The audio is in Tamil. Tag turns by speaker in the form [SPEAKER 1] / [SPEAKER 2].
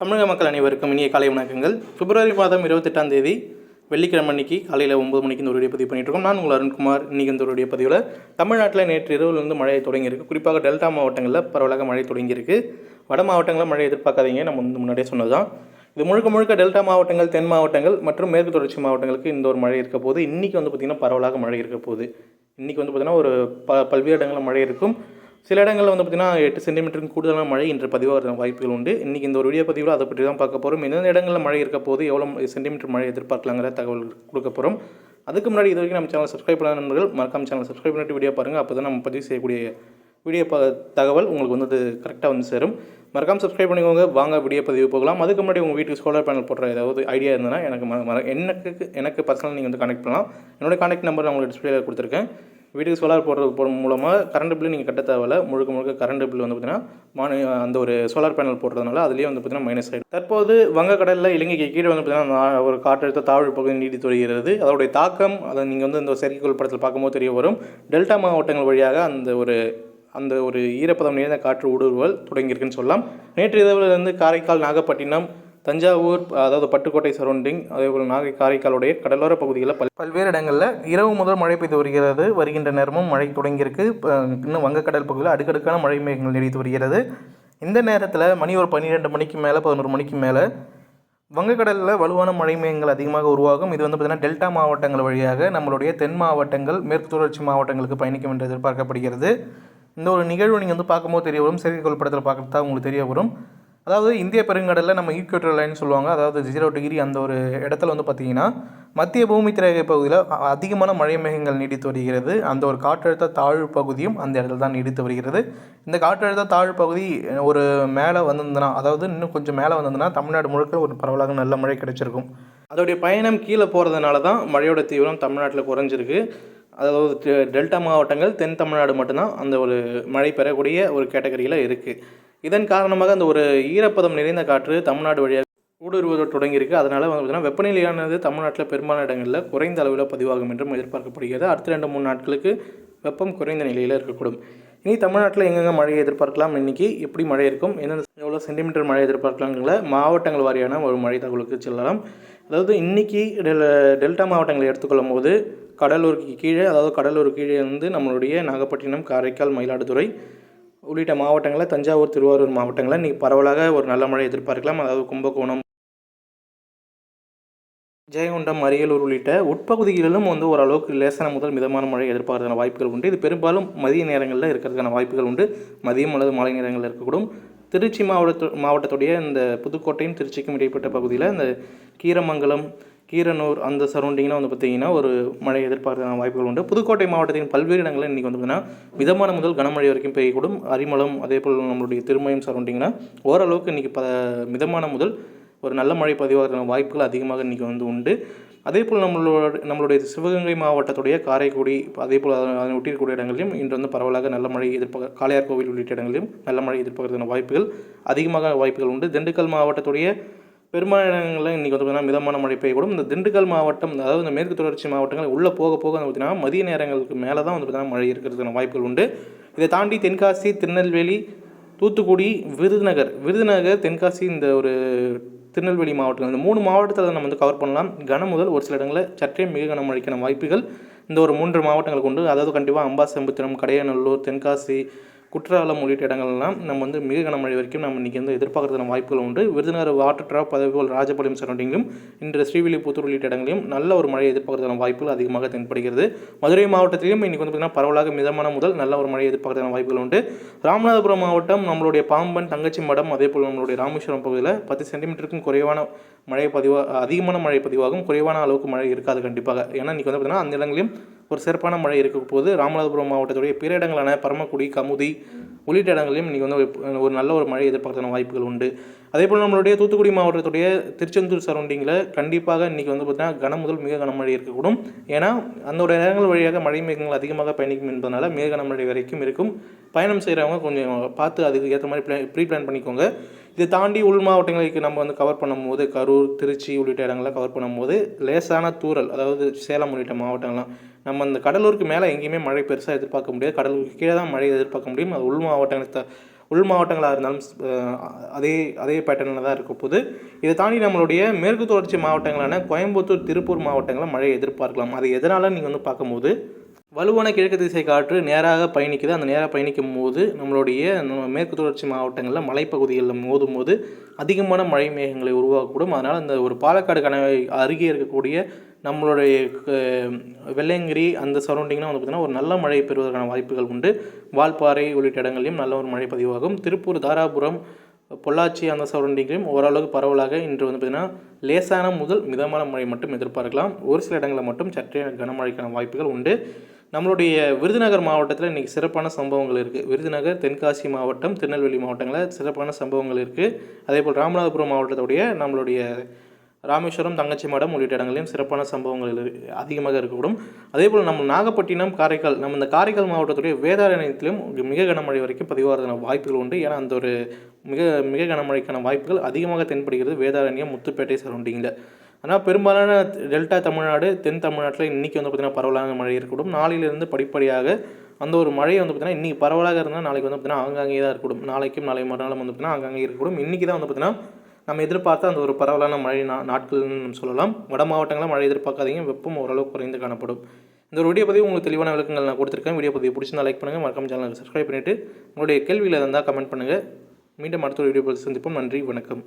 [SPEAKER 1] தமிழக மக்கள் அனைவருக்கும் இனிய காலை வணக்கங்கள். பிப்ரவரி மாதம் இருபத்தெட்டாம் தேதி வெள்ளிக்கிழமை அன்னைக்கு காலையில் ஒம்பது மணிக்கு இந்த ஒரு பதிவு பண்ணிட்டு நான் உங்கள் அருண்குமார். இன்றைக்கி இந்த ஒரு பதிவில் தமிழ்நாட்டில் நேற்று இரவுலேருந்து மழை தொடங்கியிருக்கு. குறிப்பாக டெல்டா மாவட்டங்களில் பரவலாக மழை தொடங்கியிருக்கு. வட மாவட்டங்களில் மழை எதிர்பார்க்காதீங்க. நம்ம வந்து முன்னாடியே சொன்னது தான் இது முழுக்க முழுக்க டெல்டா மாவட்டங்கள் தென் மாவட்டங்கள் மற்றும் மேற்கு தொடர்ச்சி மாவட்டங்களுக்கு இந்த ஒரு மழை இருக்க போது இன்றைக்கி வந்து பார்த்திங்கன்னா பரவலாக மழை இருக்க போகுது இன்றைக்கி வந்து பார்த்திங்கன்னா ஒரு ப பல்வேறு இடங்களில் மழை இருக்கும். சில இடங்களில் வந்து பார்த்திங்கன்னா எட்டு சென்டிமீட்டருக்கு கூடுதலான மழை இன்று பதிவாக வாய்ப்புகள் உண்டு. இன்றைக்கி இந்த ஒரு வீடியோ பதிவில் அதை பற்றி தான் பார்க்க போகிறோம் எந்தெந்த இடங்களில் மழை இருக்க போது எவ்வளோ சென்டிமீட்டர் மழை எதிர்பார்க்கலாங்கிற தகவல் கொடுக்க போகிறோம் அதுக்கு முன்னாடி இது வரைக்கும் நம்ம சேனல் சப்ஸ்கிரைப் பண்ணாத நண்பர்கள் மறக்காம சேனல் சப்ஸ்கிரைப் பண்ணிட்டு வீடியோ பாருங்கள் அப்போ தான் நம்ம பதிவு செய்யக்கூடிய வீடியோ ப தகவல் உங்களுக்கு வந்து கரெக்டாக வந்து சேரும். மறக்காம சப்ஸ்கிரைப் பண்ணிக்கோங்க. வாங்க வீடியோ பதிவு போகலாம். அதுக்கு முன்னாடி உங்கள் வீட்டுக்கு சோலார் பேனல் போடுற ஏதாவது ஐடியா இருந்ததுன்னா எனக்கு மற எனக்கு எனக்கு பர்சனல் நீங்கள் வந்து கனெக்ட் பண்ணலாம். என்னோட கான்டாக்ட் நம்பர் நான் உங்களுக்கு டிஸ்பிளேல கொடுத்துருக்கேன். வீட்டுக்கு சோலார் போடுறது போட மூலமாக கரண்ட் பில்லு நீங்கள் கட்ட தேவையில்ல. முழுக்க முழுக்க கரண்ட் பில் வந்து பார்த்தீங்கன்னா மானி அந்த ஒரு சோலார் பேனல் போடுறதுனால அதுலேயே வந்து பார்த்திங்கன்னா மைனஸ் ஆகிடும் தற்போது வங்கக்கடலில் இலங்கைக்கு கீழே வந்து பார்த்திங்கன்னா ஒரு காற்றழுத்த தாழ்வு பகுதி நீடித்து தொழுகிறது அதோடைய தாக்கம் அதை நீங்கள் வந்து இந்த செயற்கைக்கோள் படத்தில் பார்க்கும்போது தெரிய வரும். டெல்டா மாவட்டங்கள் வழியாக அந்த ஒரு அந்த ஒரு ஈரப்பதம் நிறைந்த காற்று ஊடுருவல் தொடங்கியிருக்குன்னு சொல்லலாம். நேற்று இரவுலேருந்து காரைக்கால் நாகப்பட்டினம் தஞ்சாவூர் அதாவது பட்டுக்கோட்டை சரௌண்டிங் அதேபோல் நாகை காரைக்காலுடைய கடலோர பகுதிகளில் பல் பல்வேறு இடங்களில் இரவு முதல் மழை பெய்து வருகிறது. வருகின்ற நேரமும் மழை தொடங்கியிருக்கு. இன்னும் வங்கக்கடல் பகுதியில் அடுக்கடுக்கான மழை மேகங்கள் நீடித்து வருகிறது. இந்த நேரத்தில் மணி ஒரு பன்னிரெண்டு மணிக்கு மேலே பதினோரு மணிக்கு மேலே வங்கக்கடலில் வலுவான மழை மேகங்கள் அதிகமாக உருவாகும். இது வந்து பார்த்திங்கன்னா டெல்டா மாவட்டங்கள் வழியாக நம்மளுடைய தென் மாவட்டங்கள் மேற்கு தொடர்ச்சி மாவட்டங்களுக்கு பயணிக்கும் என்று எதிர்பார்க்கப்படுகிறது. இந்த ஒரு நிகழ்வு நீங்கள் வந்து பார்க்கும்போது தெரிய வரும். செயற்கைக்கோள் படத்தில் பார்க்குறதா உங்களுக்கு தெரிய வரும். அதாவது இந்திய பெருங்கடலில் நம்ம ஈக்குவேட்டர் லைன் சொல்லுவாங்க. அதாவது ஜீரோ டிகிரி அந்த ஒரு இடத்துல வந்து பார்த்தீங்கன்னா மத்திய பூமி திரையை பகுதியில் அதிகமான மழை மேகங்கள் நீடித்து வருகிறது. அந்த ஒரு காற்றழுத்த தாழ்வு பகுதியும் அந்த இடத்துல தான் நீடித்து வருகிறது. இந்த காற்றழுத்த தாழ்வு பகுதி ஒரு மேலே வந்திருந்தனா அதாவது இன்னும் கொஞ்சம் மேலே வந்திருந்தனா தமிழ்நாடு முழுக்க ஒரு பரவலாக நல்ல மழை கிடைச்சிருக்கும். அதோடைய பயணம் கீழே போகிறதுனால தான் மழையோட தீவிரம் தமிழ்நாட்டில் குறைஞ்சிருக்கு. அதாவது டெ- டெல்டா மாவட்டங்கள் தென் தமிழ்நாடு மட்டும்தான் அந்த ஒரு மழை பெறக்கூடிய ஒரு கேட்டகரியில் இருக்குது இதன் காரணமாக அந்த ஒரு ஈரப்பதம் நிறைந்த காற்று தமிழ்நாடு வழியாக ஊடுருவது தொடங்கியிருக்கு. அதனால் வந்து பார்த்தீங்கன்னா வெப்பநிலையானது தமிழ்நாட்டில் பெரும்பாலான இடங்களில் குறைந்த அளவில் பதிவாகும் என்றும் எதிர்பார்க்கப்படுகிறது. அடுத்த ரெண்டு மூணு நாட்களுக்கு வெப்பம் குறைந்த நிலையில் இருக்கக்கூடும். இனி தமிழ்நாட்டில் எங்கெங்கே மழையை எதிர்பார்க்கலாம்? இன்றைக்கி எப்படி மழை இருக்கும்? எந்தெந்த எவ்வளோ சென்டிமீட்டர் மழை எதிர்பார்க்கலாங்கிற மாவட்டங்கள் வாரியான ஒரு மழை தகவலுக்கு செல்லலாம். அதாவது இன்னைக்கு டெல் டெல்டா மாவட்டங்களை எடுத்துக்கொள்ளும் போது கடலூருக்கு கீழே அதாவது கடலூர் கீழே வந்து நம்மளுடைய நாகப்பட்டினம் காரைக்கால் மயிலாடுதுறை உள்ளிட்ட மாவட்டங்களில் தஞ்சாவூர் திருவாரூர் மாவட்டங்களில் இன்றைக்கி பரவலாக ஒரு நல்ல மழை எதிர்பார்க்கலாம். அதாவது கும்பகோணம் ஜெயங்கொண்டம் அரியலூர் உள்ளிட்ட உட்பகுதிகளிலும் வந்து ஓரளவுக்கு லேசான முதல் மிதமான மழை எதிர்பார்க்கிறதுக்கான வாய்ப்புகள் உண்டு. இது பெரும்பாலும் மதிய நேரங்களில் இருக்கிறதுக்கான வாய்ப்புகள் உண்டு. மதியம் அல்லது மாலை நேரங்களில் இருக்கக்கூடும். திருச்சி மாவட்ட மாவட்டத்துடைய இந்த புதுக்கோட்டையும் திருச்சிக்கும் இடைப்பட்ட பகுதியில் இந்த கீரமங்கலம் கீரனூர் அந்த சரௌண்டிங்லாம் வந்து பார்த்திங்கன்னா ஒரு மழை எதிர்பார்க்கறதுக்கான வாய்ப்புகள் உண்டு. புதுக்கோட்டை மாவட்டத்தின் பல்வேறு இடங்களில் இன்றைக்கி வந்து பார்த்திங்கன்னா மிதமான முதல் கனமழை வரைக்கும் பெய்யக்கூடும். அரிமளம் அதே போல் நம்மளுடைய திருமயம் சரௌண்டிங்னா ஓரளவுக்கு இன்றைக்கி ப மிதமான முதல் ஒரு நல்ல மழை பதிவாகிற வாய்ப்புகள் அதிகமாக இன்றைக்கி வந்து உண்டு. அதே போல் நம்மளோட நம்மளுடைய சிவகங்கை மாவட்டத்துடைய காரைக்குடி அதே போல் அதனை அதனை இடங்களிலும் இன்று வந்து பரவலாக நல்ல மழை எதிர்பார்க்க காளையார் கோவில் உள்ளிட்ட இடங்களிலும் நல்ல மழை எதிர்பார்க்கறதுக்கான வாய்ப்புகள் அதிகமாக வாய்ப்புகள் உண்டு. திண்டுக்கல் மாவட்டத்துடைய பெரும்பாலான இடங்களில் இன்றைக்கி வந்து பார்த்தீங்கன்னா மிதமான மழை பெய்யக்கூடும். இந்த திண்டுக்கல் மாவட்டம் அதாவது இந்த மேற்கு தொடர்ச்சி மாவட்டங்கள் உள்ளே போக போக வந்து பார்த்தீங்கன்னா மதிய நேரங்களுக்கு மேலே தான் வந்து பார்த்தீங்கன்னா மழை இருக்கிறதுக்கான வாய்ப்புகள் உண்டு. இதை தாண்டி தென்காசி திருநெல்வேலி தூத்துக்குடி விருதுநகர் விருதுநகர் தென்காசி இந்த ஒரு திருநெல்வேலி மாவட்டங்கள் இந்த மூணு மாவட்டத்தில் நம்ம வந்து கவர் பண்ணலாம். கன முதல் ஒரு சில இடங்களில் சற்றே மிக கனமழைக்கான வாய்ப்புகள் இந்த ஒரு மூன்று மாவட்டங்களுக்கு உண்டு. அதாவது கண்டிப்பாக அம்பாசெம்புத்திரம் கடையநல்லூர் தென்காசி குற்றாலம் உள்ளிட்ட இடங்கள்லாம் நம்ம வந்து மிக கனமழை வரைக்கும் நம்ம இன்றைக்கி வந்து எதிர்பார்க்கறதுக்கான வாய்ப்புகள் உண்டு. விருதுநகர் வாட்டர் ட்ராப் அதே போல் ராஜபாளையம் சரௌண்டிங்கும் இன்று ஸ்ரீவில்லிபுத்தூர் உள்ளிட்ட இடங்களிலும் நல்ல ஒரு மழையை எதிர்பார்க்கறதுக்கான வாய்ப்புகள் அதிகமாக தென்படுகிறது. மதுரை மாவட்டத்திலும் இன்றைக்கி வந்து பார்த்திங்கன்னா பரவலாக மிதமான முதல் நல்ல ஒரு மழையை எதிர்பார்க்கறதுக்கான வாய்ப்புகள் உண்டு. ராமநாதபுரம் மாவட்டம் நம்மளுடைய பாம்பன் தங்கச்சி மடம் அதே போல் நம்மளுடைய ராமேஸ்வரம் பகுதியில் பத்து சென்டிமீட்டருக்கும் குறைவான மழை பதிவாக அதிகமான மழை பதிவாகும். குறைவான அளவுக்கு மழை இருக்காது கண்டிப்பாக. ஏன்னா இன்றைக்கி வந்து பார்த்திங்கன்னா அந்த இடங்களிலும் ஒரு சிறப்பான மழை இருக்க போது ராமநாதபுரம் மாவட்டத்துடைய பிற இடங்களான பரமக்குடி கமுதி உள்ளிட்ட இடங்களிலும் இன்றைக்கி வந்து ஒரு- நல்ல ஒரு மழை எதிர்பார்க்கறதுக்கான வாய்ப்புகள் உண்டு. அதே போல் நம்மளுடைய தூத்துக்குடி மாவட்டத்துடைய திருச்செந்தூர் சரௌண்டிங்கில் கண்டிப்பாக இன்றைக்கி வந்து பார்த்திங்கன்னா கன முதல் மிக கனமழை இருக்கக்கூடும். ஏன்னா அந்த இடங்கள் வழியாக மழை மேகங்கள் அதிகமாக பயணிக்கும் என்பதனால மிக கனமழை வரைக்கும் இருக்கும். பயணம் செய்கிறவங்க கொஞ்சம் பார்த்து அதுக்கு ஏற்ற மாதிரி ப்ளே ப்ரீ பிளான் பண்ணிக்கோங்க. இதை தாண்டி உள் மாவட்டங்களுக்கு நம்ம வந்து கவர் பண்ணும்போது கரூர் திருச்சி உள்ளிட்ட இடங்களை கவர் பண்ணும்போது லேசான தூறல் அதாவது சேலம் உள்ளிட்ட மாவட்டங்கள்லாம் நம்ம அந்த கடலூருக்கு மேலே எங்கேயுமே மழை பெருசாக எதிர்பார்க்க முடியாது. கடலூருக்கு கீழே தான் மழை எதிர்பார்க்க முடியும். அது உள் மாவட்டங்களுக்கு உள் மாவட்டங்களாக இருந்தாலும் அதே அதே பேட்டர்னில் தான் இருக்க போது இதை தாண்டி நம்மளுடைய மேற்கு தொடர்ச்சி மாவட்டங்களான கோயம்புத்தூர் திருப்பூர் மாவட்டங்களில் மழையை எதிர்பார்க்கலாம். அது எதனால் நீங்கள் வந்து பார்க்கும்போது வலுவான கிழக்கு திசை காற்று நேராக பயணிக்குது. அந்த நேராக பயணிக்கும் போது நம்மளுடைய மேற்கு தொடர்ச்சி மாவட்டங்களில் மலைப்பகுதிகளில் மோதும் போது அதிகமான மழை மேகங்களை உருவாக்கக்கூடும். அதனால் அந்த ஒரு பாலக்காடு கணவை அருகே இருக்கக்கூடிய நம்மளுடைய வெள்ளையங்கிரி அந்த சரௌண்டிங்லாம் வந்து பார்த்திங்கன்னா ஒரு நல்ல மழை பெறுவதற்கான வாய்ப்புகள் உண்டு. வால்பாறை உள்ளிட்ட இடங்களிலும் நல்ல ஒரு மழை பதிவாகும். திருப்பூர் தாராபுரம் பொள்ளாச்சி அந்த சரௌண்டிங்லையும் ஓரளவுக்கு பரவலாக இன்று வந்து பார்த்திங்கன்னா லேசான முதல் மிதமான மழை மட்டும் எதிர்பார்க்கலாம். ஒரு சில இடங்களில் மட்டும் சற்றே கனமழைக்கான வாய்ப்புகள் உண்டு. நம்மளுடைய விருதுநகர் மாவட்டத்தில் இன்றைக்கி சிறப்பான சம்பவங்கள் இருக்குது விருதுநகர் தென்காசி மாவட்டம் திருநெல்வேலி மாவட்டங்களில் சிறப்பான சம்பவங்கள் இருக்குது அதேபோல் ராமநாதபுரம் மாவட்டத்துடைய நம்மளுடைய ராமேஸ்வரம் தங்கச்சி மடம் உள்ளிட்ட இடங்களிலும் சிறப்பான சம்பவங்கள் அதிகமாக இருக்கக்கூடும். அதே போல் நம்ம நாகப்பட்டினம் காரைக்கால் நம்ம இந்த காரைக்கால் மாவட்டத்துடைய வேதாரண்யத்திலும் மிக கனமழை வரைக்கும் பதிவாகிறதுன வாய்ப்புகள் உண்டு. ஏன்னா அந்த ஒரு மிக மிக கனமழைக்கான வாய்ப்புகள் அதிகமாக தென்படுகிறது வேதாரண்யம் முத்துப்பேட்டை சரௌண்டிங்கில். ஆனால் பெரும்பாலான டெல்டா தமிழ்நாடு தென் தமிழ்நாட்டில் இன்றைக்கி வந்து பார்த்திங்கன்னா பரவலான மழை இருக்கக்கூடும். நாளையிலிருந்து படிப்படியாக அந்த ஒரு மழை வந்து பார்த்திங்கன்னா இன்றைக்கி பரவலாக இருந்தால் நாளைக்கு வந்து பார்த்திங்கன்னா ஆங்காங்கே தான் இருக்கக்கூடும். நாளைக்கும் நாளை மறுநாளும் வந்து பார்த்திங்கன்னா ஆங்காங்கே இருக்கக்கூடும். இன்றைக்கி தான் வந்து பார்த்திங்கன்னா நம்ம எதிர்பார்த்த அந்த ஒரு பரவலான மழை நா நாட்கள்னு நம்ம சொல்லலாம். வட மாவட்டங்களில் மழை எதிர்பார்க்காதீங்க. வெப்பம் ஓரளவு குறைந்து காணப்படும். இந்த ஒரு வீடியோ பதிவு உங்களுக்கு தெளிவான விளக்கங்கள் நான் கொடுத்துருக்கேன். வீடியோ பதிவு பிடிச்சிருந்தா லைக் பண்ணுங்கள் மறக்காம சேனலுக்கு சப்ஸ்கிரைப் பண்ணிவிட்டு உங்களுடைய கேள்வியில் இருந்தால் கமெண்ட் பண்ணுங்கள் மீண்டும் அடுத்த ஒரு வீடியோ சந்திப்போம். நன்றி. வணக்கம்.